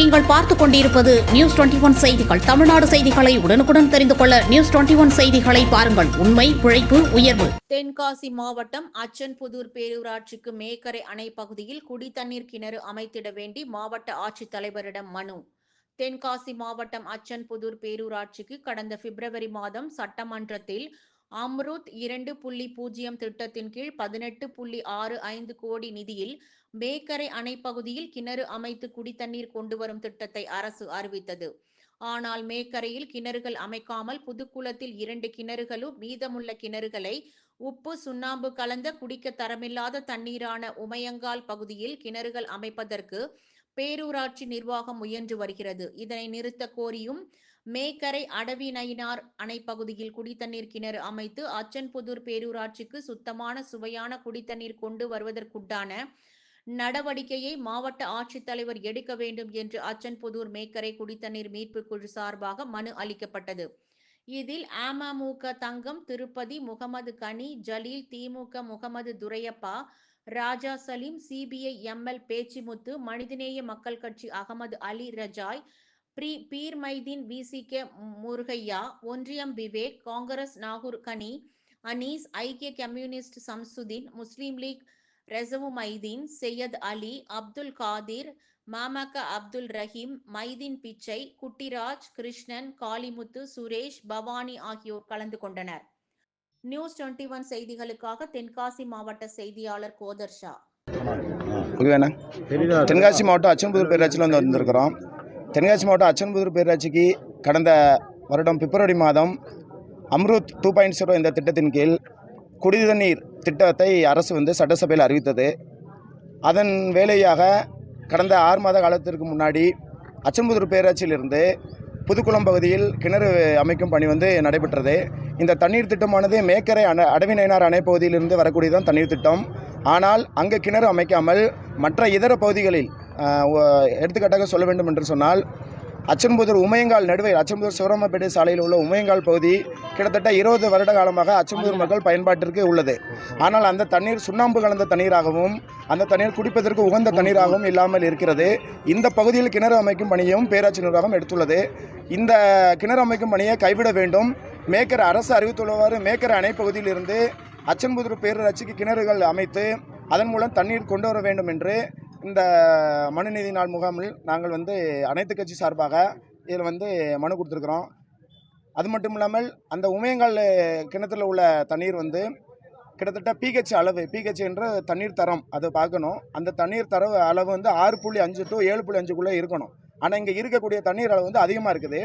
நீங்கள் பார்த்துக் கொண்டிருப்பது நியூஸ் டுவெண்டி ஒன் செய்திகள். தமிழ்நாடு செய்திகளை உடனுக்குடன் தெரிந்து கொள்ள நியூஸ் டுவெண்டி ஒன் செய்திகளை பாருங்கள். உண்மை உழைப்பு உயர்வு. தென்காசி மாவட்டம் அச்சன்புதூர் பேரூராட்சிக்கு மேக்கரை அணை பகுதியில் குடிதண்ணீர் கிணறு அமைத்திட வேண்டி மாவட்ட ஆட்சித்தலைவரிடம் மனு. தென்காசி மாவட்டம் அச்சன்புதூர் பேரூராட்சிக்கு கடந்த பிப்ரவரி மாதம் சட்டமன்றத்தில் அம்ருத் இரண்டு புள்ளி பூஜ்ஜியம் திட்டத்தின் கீழ் பதினெட்டு புள்ளி ஆறு ஐந்து கோடி நிதியில் மேக்கரை அணை பகுதியில் கிணறு அமைத்து குடித்தண்ணீர் கொண்டு வரும் திட்டத்தை அரசு அறிவித்தது. ஆனால் மேக்கரையில் கிணறுகள் அமைக்காமல் புதுக்குளத்தில் இரண்டு கிணறுகளும் மீதமுள்ள கிணறுகளை உப்பு சுண்ணாம்பு கலந்த குடிக்க தரமில்லாத தண்ணீரான உமையங்கால் பகுதியில் கிணறுகள் அமைப்பதற்கு பேரூராட்சி நிர்வாகம் முயன்று வருகிறது. இதனை நிறுத்த கோரியும் மேக்கரை அடவி நயினார் அணை பகுதியில் குடித்தண்ணீர் கிணறு அமைத்து அச்சன்புதூர் பேரூராட்சிக்கு சுத்தமான சுவையான குடித்தண்ணீர் கொண்டு வருவதற்குண்டான நடவடிக்கையை மாவட்ட ஆட்சித்தலைவர் எடுக்க வேண்டும் என்று அச்சன்புதூர் மேக்கரை குடித்தண்ணீர் மீட்பு குழு சார்பாக மனு அளிக்கப்பட்டது. இதில் AMMK Thangam Tirupati Mohammed Gani Jaleel DMK Mohammed Duraiappa Raja Saleem CPI ML Pechimuthu Manithaneya Makkal Katchi Ahmed Ali ரஜாய் ப்ரீ பீர் மைதீன் விசிகே முருகையா ஒன்றியம் விவேக் காங்கிரஸ் நாகூர் கனி அனீஸ் ஐக்கிய கம்யூனிஸ்ட் சம்சுதீன் முஸ்லீம் லீக் ரெசவு மைதீன் செய்யத் அலி அப்துல் காதிர் மாமக அப்துல் ரஹீம் மைதீன் பிச்சை குட்டிராஜ் கிருஷ்ணன் காளிமுத்து சுரேஷ் பவானி ஆகியோர் கலந்து கொண்டனர். நியூஸ் டுவெண்ட்டி ஒன் செய்திகளுக்காக தென்காசி மாவட்ட செய்தியாளர் கோதர் ஷா. தென்காசி மாவட்டம் அச்சன்புதூர் பேராட்சியில் வந்து வந்திருக்கிறோம். தென்காசி மாவட்டம் அச்சன்புதூர் பேராட்சிக்கு கடந்த வருடம் பிப்ரவரி மாதம் அம்ருத் டூ பாயிண்ட் ஜீரோ இந்த திட்டத்தின் கீழ் குடிநீர் திட்டத்தை அரசு வந்து சட்டசபையில் அறிவித்தது. அதன் வேலையாக கடந்த ஆறு மாத காலத்திற்கு முன்னாடி அச்சன்புதூர் பேராட்சியிலிருந்து புதுக்குளம் பகுதியில் கிணறு அமைக்கும் பணி வந்து நடைபெற்றது. இந்த தண்ணீர் திட்டமானது மேக்கரை அணை அடவிநயனார் அணை பகுதியிலிருந்து வரக்கூடியதான் தண்ணீர் திட்டம். ஆனால் அங்கே கிணறு அமைக்காமல் மற்ற இதர பகுதிகளில் எடுத்துக்காட்டாக சொல்ல வேண்டும் என்று சொன்னால் அச்சன்புதூர் உமையங்கால் நடுவே அச்சன்புதூர் சிவராமப்பேட்டை சாலையில் உள்ள உமையங்கால் பகுதி கிட்டத்தட்ட இருபது வருட காலமாக அச்சன்புதூர் மக்கள் பயன்பாட்டிற்கு உள்ளது. ஆனால் அந்த தண்ணீர் சுண்ணாம்பு கலந்த தண்ணீராகவும் அந்த தண்ணீர் குடிப்பதற்கு உகந்த தண்ணீராகவும் இல்லாமல் இருக்கிறது. இந்த பகுதியில் கிணறு அமைக்கும் பணியும் பேராட்சி நிர்வாகம் எடுத்துள்ளது. இந்த கிணறு அமைக்கும் பணியை கைவிட வேண்டும். மேக்கர் அரசு அறிவித்துள்ளவாறு மேக்கர் அணை பகுதியிலிருந்து அச்சன்புதூர் பேரூராட்சிக்கு கிணறுகள் அமைத்து அதன் மூலம் தண்ணீர் கொண்டு வர வேண்டும் என்று இந்த மனுநீதி நாள் முகாமில் நாங்கள் வந்து அனைத்து கட்சி சார்பாக இதில் வந்து மனு கொடுத்துருக்குறோம். அது மட்டும் இல்லாமல் அந்த உமையங்கால் கிணத்துல உள்ள தண்ணீர் வந்து கிட்டத்தட்ட பிஹெச் அளவு பிஹெச் என்ற தண்ணீர் தரம் அதை பார்க்கணும். அந்த தண்ணீர் தர அளவு வந்து ஆறு புள்ளி அஞ்சு டு ஏழு புள்ளி அஞ்சுக்குள்ளே இருக்கணும். ஆனால் இங்கே இருக்கக்கூடிய தண்ணீர் அளவு வந்து அதிகமாக இருக்குது.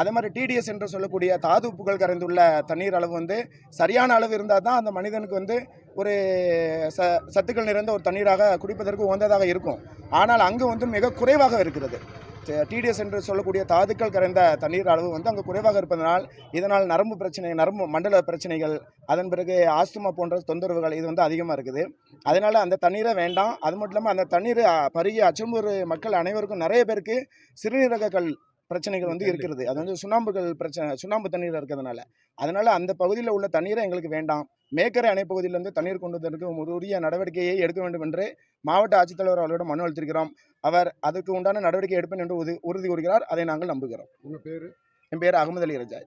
அதே மாதிரி டிடிஎஸ் என்று சொல்லக்கூடிய தாது உப்புகள் கரைந்துள்ள தண்ணீர் அளவு வந்து சரியான அளவு இருந்தால் தான் அந்த மனிதனுக்கு வந்து ஒரு ச சத்துக்கள் நிறைந்த ஒரு தண்ணீராக குடிப்பதற்கு உகந்ததாக இருக்கும். ஆனால் அங்கு வந்து மிக குறைவாக இருக்கிறது. டிடிஎஸ் என்று சொல்லக்கூடிய தாதுக்கள் கரைந்த தண்ணீர் அளவு வந்து அங்கே குறைவாக இருப்பதனால் இதனால் நரம்பு பிரச்சனை நரம்பு மண்டல பிரச்சனைகள் அதன் பிறகு ஆஸ்துமா போன்ற தொந்தரவுகள் இது வந்து அதிகமாக இருக்குது. அதனால் அந்த தண்ணீரை வேண்டாம். அது மட்டும் இல்லாமல் அந்த தண்ணீர் பருகி அச்சம்பூர் மக்கள் அனைவருக்கும் நிறைய பேருக்கு சிறுநீரக கல் பிரச்சனைகள் வந்து இருக்கிறது அது வந்து சுண்ணாம்புகள் பிரச்சனை சுண்ணாம்பு தண்ணீர் இருக்கிறதுனால. அதனால் அந்த பகுதியில் உள்ள தண்ணீரை எங்களுக்கு வேண்டாம். மேக்கரை அணை பகுதியிலிருந்து தண்ணீர் கொண்டு வந்ததற்கு ஒரு உரிய நடவடிக்கையை எடுக்க வேண்டும் என்று மாவட்ட ஆட்சித்தலைவர் அவர்களிடம் மனு அளித்திருக்கிறோம். அவர் அதற்கு உண்டான நடவடிக்கை எடுப்பேன் என்று உறுதி உறுதி கூறுகிறார். அதை நாங்கள் நம்புகிறோம். என் பேர் அகமது அலி ரஜாய்.